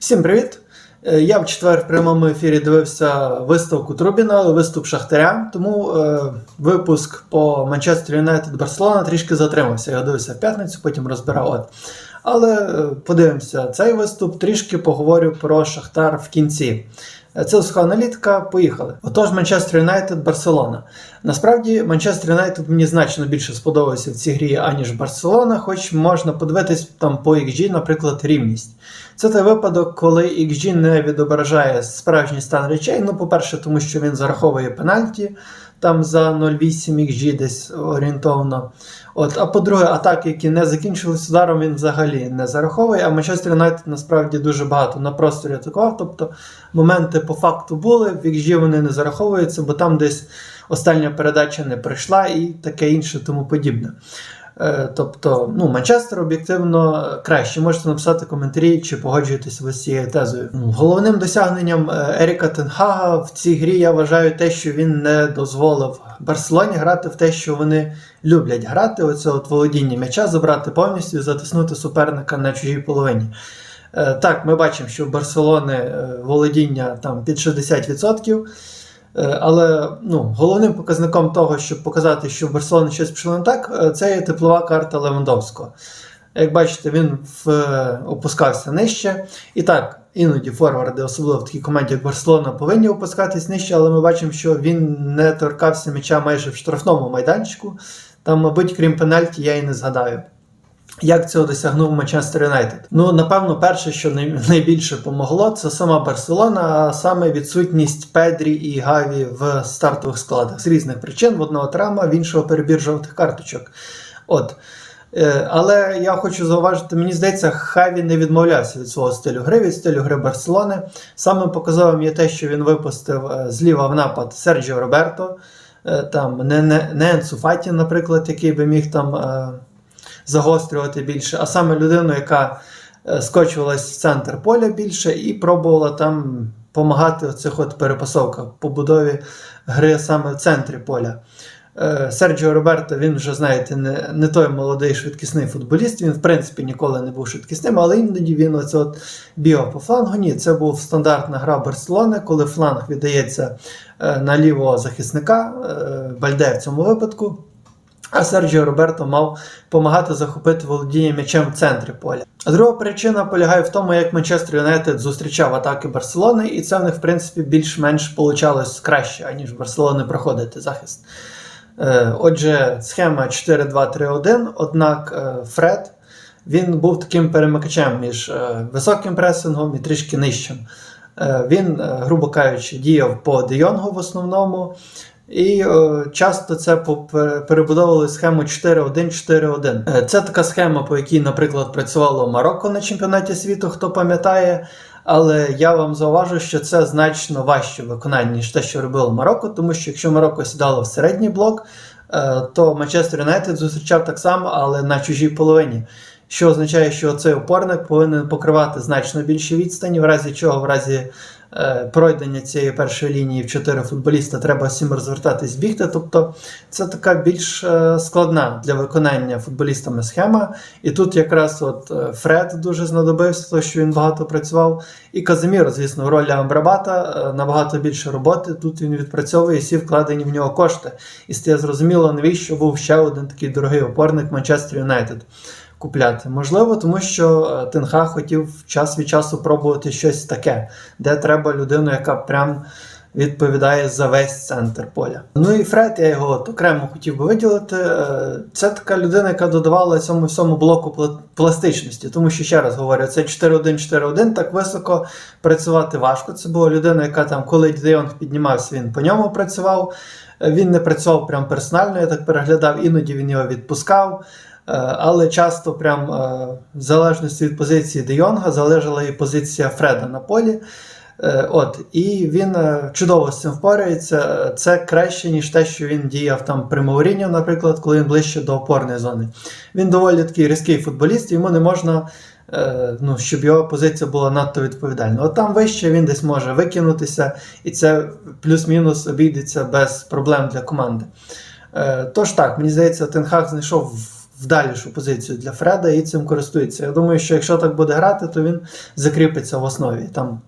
Всім привіт! Е, Я в четвер в прямому ефірі дивився виставку Трубіна, виступ Шахтаря. Тому е, випуск по Манчестер Юнайтед Барселона трішки затримався. Я дивився в п'ятницю, потім розбирав. От. Але е, подивимося цей виступ, трішки поговорю про Шахтар в кінці. Це аналітика, поїхали. Отож, Манчестер Юнайтед Барселона. Насправді, Манчестер Юнайтед мені значно більше сподобався в цій грі, аніж Барселона, хоч можна подивитись там по XG, наприклад, рівність. Це той випадок, коли XG не відображає справжній стан речей. Ну, по-перше, тому що він зараховує пенальті там за 0,8 XG десь орієнтовно. От, а по-друге, атаки, які не закінчились ударом, він взагалі не зараховує. А Манчестер Юнайтед насправді дуже багато на просторі атакував. Тобто моменти по факту були, в XG вони не зараховуються, бо там десь остання передача не прийшла і таке інше тому подібне. Е, Тобто, ну, Манчестер об'єктивно краще. Можете написати коментарі, чи погоджуєтесь ви з цією тезою. Ну, Головним досягненням е, Еріка Тенхага в цій грі я вважаю те, що він не дозволив Барселоні грати в те, що вони люблять грати. Оце от володіння м'яча, забрати повністю і затиснути суперника на чужій половині. Е, Так, ми бачимо, що в Барселони володіння там під 60%. Е, Але ну, головним показником того, щоб показати, що в Барселоні щось пішло не так, е, це є теплова карта Левандовського. Як бачите, він в, е, опускався нижче. І так, іноді форварди, особливо в такій команді, як Барселона, повинні опускатись нижче, але ми бачимо, що він не торкався м'яча майже в штрафному майданчику. Там, мабуть, крім пенальті, я і не згадаю. Як цього досягнув Манчестер Юнайтед? Ну, напевно, перше, що найбільше помогло, це сама Барселона, а саме відсутність Педрі і Гаві в стартових складах з різних причин. В одного травма, в іншого перебір жовтих карточок. От. Е, Але я хочу зауважити, мені здається, Хаві не відмовлявся від свого стилю гри, від стилю гри Барселони. Саме показовим є те, що він випустив е, зліва в напад Серджіо Роберто, е, там не, не, не Енсу Фаті, наприклад, який би міг там загострювати більше, а саме людину, яка е, скочувалась в центр поля більше і пробувала там допомагати в цих от перепасовках побудові гри саме в центрі поля. Е, Серджіо Роберто, він вже, знаєте, не, не той молодий швидкісний футболіст. Він, в принципі, ніколи не був швидкісним, але іноді він оце от бігав по флангу. Ні, це був стандартна гра Барселони, коли фланг віддається е, на лівого захисника, Бальде в цьому випадку. А Серджіо Роберто мав допомагати захопити володіння м'ячем в центрі поля. А друга причина полягає в тому, як Манчестер Юнайтед зустрічав атаки Барселони, і це в них, в принципі, більш-менш получалось краще, аніж Барселони проходити захист. Е, Отже, схема 4-2-3-1, однак е, Фред він був таким перемикачем між е, високим пресингом і трішки нижчим. Він, грубо кажучи, діяв по Де Йонгу в основному. І е, часто це перебудовували схему 4-1-4-1. Е, Це така схема, по якій, наприклад, працювало Марокко на чемпіонаті світу, хто пам'ятає. Але я вам зауважу, що це значно важче виконання, ніж те, що робило Марокко, тому що якщо Марокко сідало в середній блок, е, то Манчестер Юнайтед зустрічав так само, але на чужій половині. Що означає, що цей опорник повинен покривати значно більші відстані, в разі чого, в разі пройдення цієї першої лінії в чотири футболіста треба всім розвертатись бігти. Тобто це така більш е, складна для виконання футболістами схема. І тут якраз от е, Фред дуже знадобився, тому що він багато працював. І Казиміро, звісно, в ролі Амбрабата е, набагато більше роботи. Тут він відпрацьовує всі вкладені в нього кошти. І стає зрозуміло, навіщо був ще один такий дорогий опорник Манчестер Юнайтед купляти. Можливо, тому що е, Тенха хотів час від часу пробувати щось таке, де треба людину, яка прям відповідає за весь центр поля. Ну і Фред, я його окремо хотів би виділити. Е, Це така людина, яка додавала цьому всьому блоку пластичності. Тому що ще раз говорю, це 4-1-4-1, так високо працювати важко. Це була людина, яка там, коли Де Йонг піднімався, він по ньому працював. Е, Він не працював прям персонально, я так переглядав, іноді він його відпускав. Е, Але часто, прям е, в залежності від позиції Де Йонга, залежала і позиція Фреда на полі. Е, От, і він чудово з цим впорається. Це краще, ніж те, що він діяв там при Мауріньо, наприклад, коли він ближче до опорної зони. Він доволі такий різкий футболіст, йому не можна, ну, щоб його позиція була надто відповідальна. От там вище він десь може викинутися, і це плюс-мінус обійдеться без проблем для команди. Тож так, мені здається, Тенхак знайшов вдалішу позицію для Фреда і цим користується. Я думаю, що якщо так буде грати, то він закріпиться в основі. Там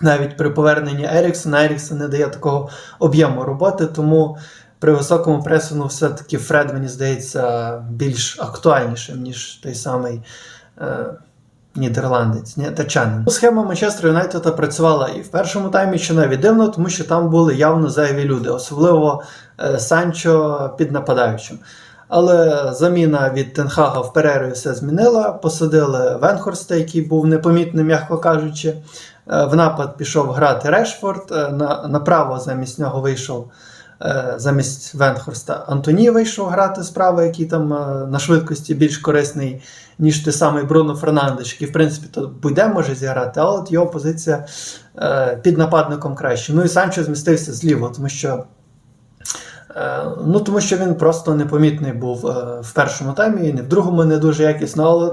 навіть при поверненні Еріксона Еріксон не дає такого об'єму роботи, тому при високому пресингу все-таки Фред, мені здається, більш актуальнішим, ніж той самий. Е, Нідерландець, ні, тачанин. Схема Манчестер Юнайтеда працювала і в першому таймі, що навіть дивно, тому що там були явно зайві люди, особливо е, Санчо під нападаючим. Але заміна від Тенхага в перерві все змінила. Посадили Венхорста, який був непомітним, м'яко кажучи. Е, В напад пішов грати Решфорд. е, направо замість нього вийшов. е, Замість Венхорста Антоні вийшов грати справа, який там на швидкості більш корисний, ніж той самий Бруно Фернандеш, який, в принципі, то буде може зіграти, але от його позиція під нападником краще. Ну і Санчо змістився зліво, тому що Ну, тому що він просто непомітний був е, в першому таймі, і не в другому не дуже якісно, але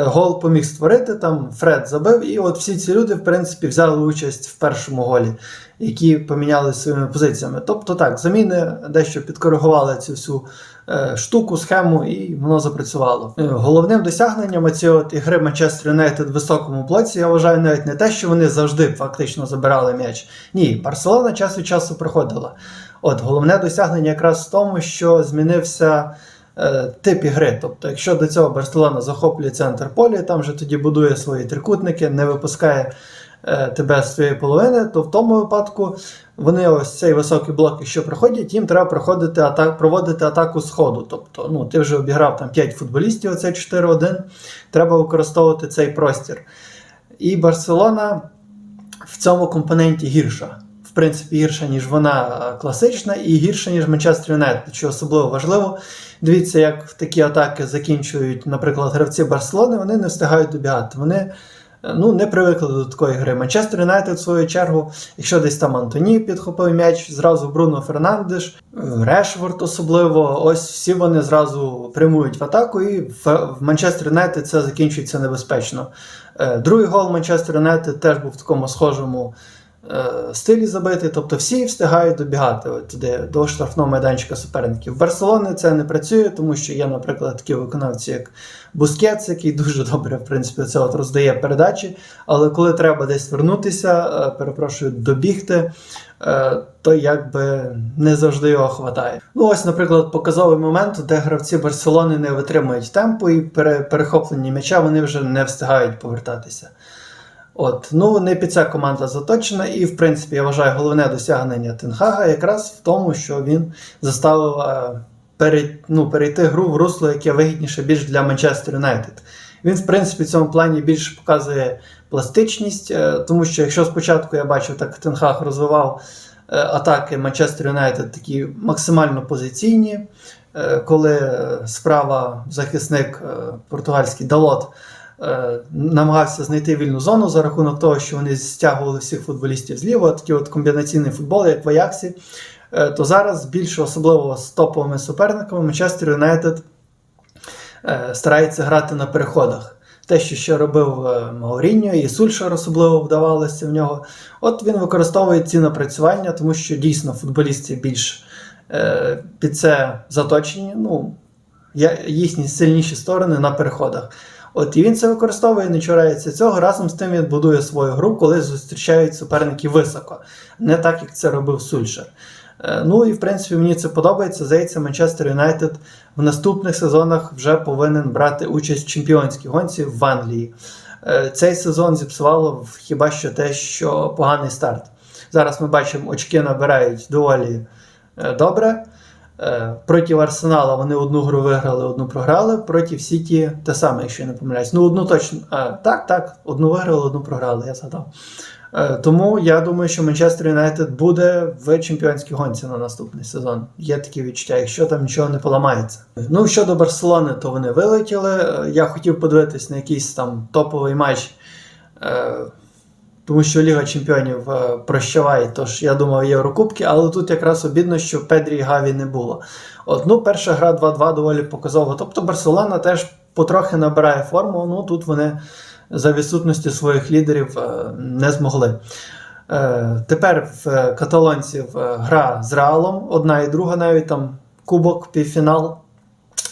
е, гол поміг створити. Там Фред забив, і от всі ці люди, в принципі, взяли участь в першому голі, які поміняли своїми позиціями. Тобто так, заміни дещо підкоригували цю всю е, штуку, схему, і воно запрацювало. Е, Головним досягненням цієї от ігри Манчестер Юнайтед в високому блоці, я вважаю, навіть не те, що вони завжди фактично забирали м'яч. Ні, Барселона час від часу проходила. От головне досягнення якраз в тому, що змінився е, тип ігри. Тобто, якщо до цього Барселона захоплює центр поля, там вже тоді будує свої трикутники, не випускає е, тебе з своєї половини, то в тому випадку вони ось цей високий блок, якщо проходять, їм треба проходити атак, проводити атаку з ходу. Тобто, ну, ти вже обіграв там 5 футболістів, оце 4-1, треба використовувати цей простір. І Барселона в цьому компоненті гірша. В принципі, гірша, ніж вона класична, і гірша, ніж Манчестер Юнайтед, що особливо важливо. Дивіться, як в такі атаки закінчують, наприклад, гравці Барселони, вони не встигають добігати. Вони е, ну, не привикли до такої гри. Манчестер Юнайтед, в свою чергу, якщо десь там Антоні підхопив м'яч, зразу Бруно Фернандеш, Решфорд особливо, ось всі вони зразу прямують в атаку, і в, Манчестер Юнайтед це закінчується небезпечно. Е, Другий гол Манчестер Юнайтед теж був в такому схожому стилі забитий, тобто всі встигають добігати от туди до штрафного майданчика суперників. В Барселони це не працює, тому що є, наприклад, такі виконавці, як Бускетс, який дуже добре, в принципі, це от роздає передачі. Але коли треба десь вернутися, е, перепрошую, добігти, е, то якби не завжди його хватає. Ну, ось, наприклад, показовий момент, де гравці Барселони не витримують темпу і пере- перехоплені м'яча вони вже не встигають повертатися. От, ну не під ця команда заточена, і в принципі я вважаю головне досягнення Тенхага якраз в тому, що він заставив е, перей, ну, перейти гру в русло, яке вигідніше більш для Манчестер Юнайтед. Він, в принципі, в цьому плані більше показує пластичність, е, тому що якщо спочатку я бачив, так Тенхаг розвивав е, атаки Манчестер Юнайтед такі максимально позиційні, е, коли е, справа захисник е, португальський Далот намагався знайти вільну зону за рахунок того, що вони стягували всіх футболістів зліва, такий от комбінаційний футбол, як в Аяксі, е, то зараз більше особливо з топовими суперниками Манчестер Юнайтед е, старається грати на переходах. Те, що ще робив е, Мауріньо, і Сульшер особливо вдавалося в нього. От він використовує ці напрацювання, тому що дійсно футболісти більш е, під це заточені. Ну, їхні сильніші сторони на переходах. От і він це використовує, не чурається цього. Разом з тим він будує свою гру, коли зустрічають суперників високо, не так, як це робив Сульшер. Е, Ну і в принципі мені це подобається. Здається, Манчестер Юнайтед в наступних сезонах вже повинен брати участь в чемпіонській гонці в Англії. Е, Цей сезон зіпсувало хіба що те, що поганий старт. Зараз ми бачимо, очки набирають доволі е, добре. Е, Проти Арсенала вони одну гру виграли, одну програли. Проти Сіті те саме, якщо я не помиляюсь. Ну, одну точно. А, так, так, одну виграли, одну програли, я згадав. Е, Тому я думаю, що Манчестер Юнайтед буде в чемпіонській гонці на наступний сезон. Є такі відчуття, якщо там нічого не поламається. Ну, щодо Барселони, то вони вилетіли. Е, Я хотів подивитись на якийсь там топовий матч. Тому що Ліга Чемпіонів е, прощаває, тож я думав Єврокубки, але тут якраз обідно, що Педрі і Гаві не було. От, ну, перша гра 2-2 доволі показова. Тобто Барселона теж потрохи набирає форму, ну тут вони за відсутності своїх лідерів е, не змогли. Е, Тепер в каталонців гра з Реалом, одна і друга, навіть там кубок, півфінал.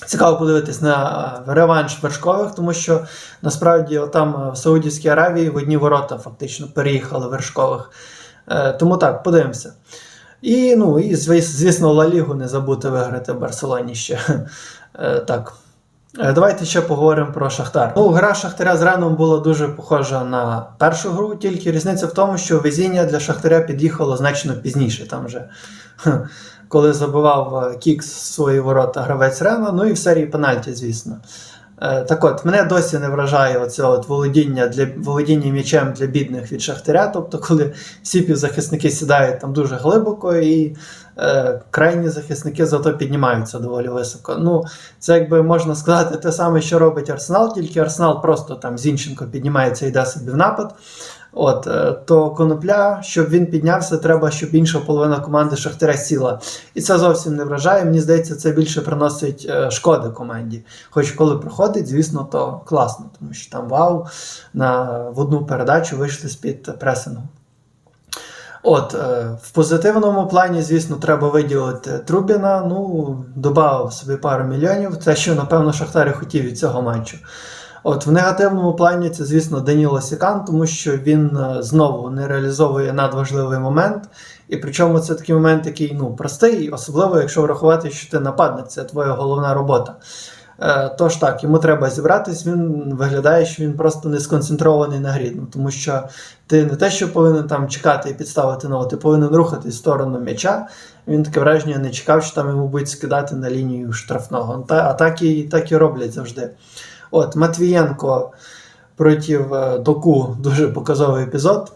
Цікаво подивитись на реванш вершкових, тому що насправді там в Саудівській Аравії в одні ворота фактично переїхали вершкових. Е, Тому так, подивимося. І, ну, і звісно, Ла Лігу не забути виграти в Барселоні ще. Е, Так. Е, Давайте ще поговоримо про Шахтар. Ну, гра Шахтаря з Реном була дуже похожа на першу гру, тільки різниця в тому, що везіння для Шахтаря під'їхало значно пізніше. Там вже коли забивав е, кікс свої ворота гравець Рена, ну і в серії пенальті, звісно. Е, Так от, мене досі не вражає оце от володіння для володіння м'ячем для бідних від Шахтаря. Тобто, коли всі півзахисники сідають там дуже глибоко, і е, крайні захисники зато піднімаються доволі високо. Ну, це якби можна сказати те саме, що робить Арсенал, тільки Арсенал просто там Зінченко піднімається і йде собі в напад. От, е, то конопля, щоб він піднявся, треба, щоб інша половина команди Шахтаря сіла. І це зовсім не вражає. Мені здається, це більше приносить е, шкоди команді. Хоч коли проходить, звісно, то класно, тому що там вау, на, в одну передачу вийшли з-під пресингу. От, е, в позитивному плані, звісно, треба виділити Трубіна. Ну, додав собі пару мільйонів. Це що, напевно, Шахтар хотів від цього матчу. От в негативному плані це, звісно, Даніло Сікан, тому що він е, знову не реалізовує надважливий момент. І причому це такий момент, який ну, простий, особливо, якщо врахувати, що ти нападник, це твоя головна робота. Е, Тож так, йому треба зібратись, він виглядає, що він просто не сконцентрований на грі. Ну, тому що ти не те, що повинен там чекати і підставити ногу, ти повинен рухатись в сторону м'яча. Він таке враження не чекав, що там йому будуть скидати на лінію штрафного. А так і, так і роблять завжди. От, Матвієнко проти е, Доку дуже показовий епізод.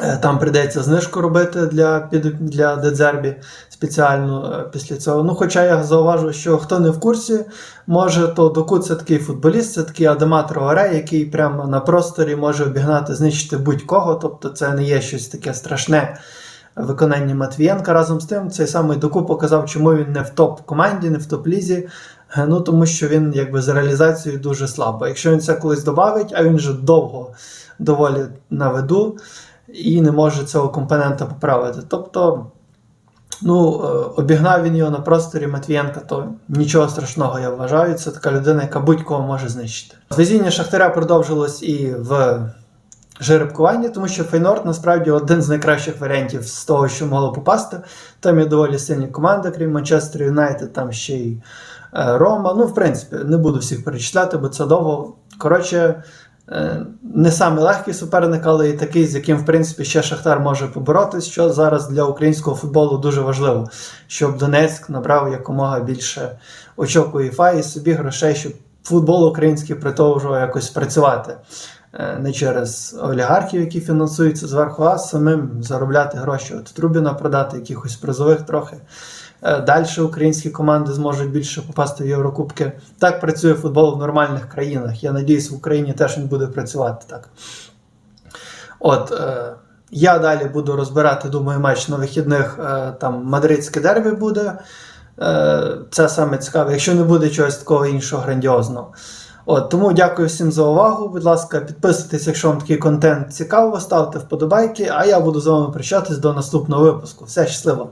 Е, Там прийдеться знижку робити для, для Дедзербі спеціально е, після цього. Ну, хоча я зауважу, що хто не в курсі, може, то Доку це такий футболіст, це такий Адема Троаре, який прямо на просторі може обігнати, знищити будь-кого. Тобто це не є щось таке страшне виконання Матвієнка. Разом з тим, цей самий Доку показав, чому він не в топ-команді, не в топ-лізі. Е, Ну, тому що він якби з реалізацією дуже слабо. Якщо він це колись додавить, а він вже довго доволі на виду і не може цього компонента поправити. Тобто, ну, е, обігнав він його на просторі Матвієнка, то нічого страшного, я вважаю. Це така людина, яка будь-кого може знищити. Везіння Шахтаря продовжилось і в жеребкуванні, тому що Фейнорд насправді один з найкращих варіантів з того, що могло попасти. Там є доволі сильні команди, крім Манчестер Юнайтед, там ще й Рома. Ну, в принципі, не буду всіх перечисляти, бо це довго. Коротше, е, не самий легкий суперник, але і такий, з яким, в принципі, ще Шахтар може поборотись, що зараз для українського футболу дуже важливо, щоб Донецьк набрав якомога більше очок УЄФА і собі грошей, щоб футбол український продовжував якось працювати. Е, Не через олігархів, які фінансуються зверху, а самим заробляти гроші. От Трубіна продати, якихось призових трохи. Далі українські команди зможуть більше попасти в Єврокубки. Так працює футбол в нормальних країнах. Я надіюсь, в Україні теж він буде працювати так. От, е, я далі буду розбирати, думаю, матч на вихідних. Е, там мадридське дербі буде. Е, це саме цікаве, якщо не буде чогось такого іншого грандіозного. От, тому дякую всім за увагу. Будь ласка, підписуйтесь, якщо вам такий контент цікаво, ставте вподобайки, а я буду з вами прощатись до наступного випуску. Все щасливо!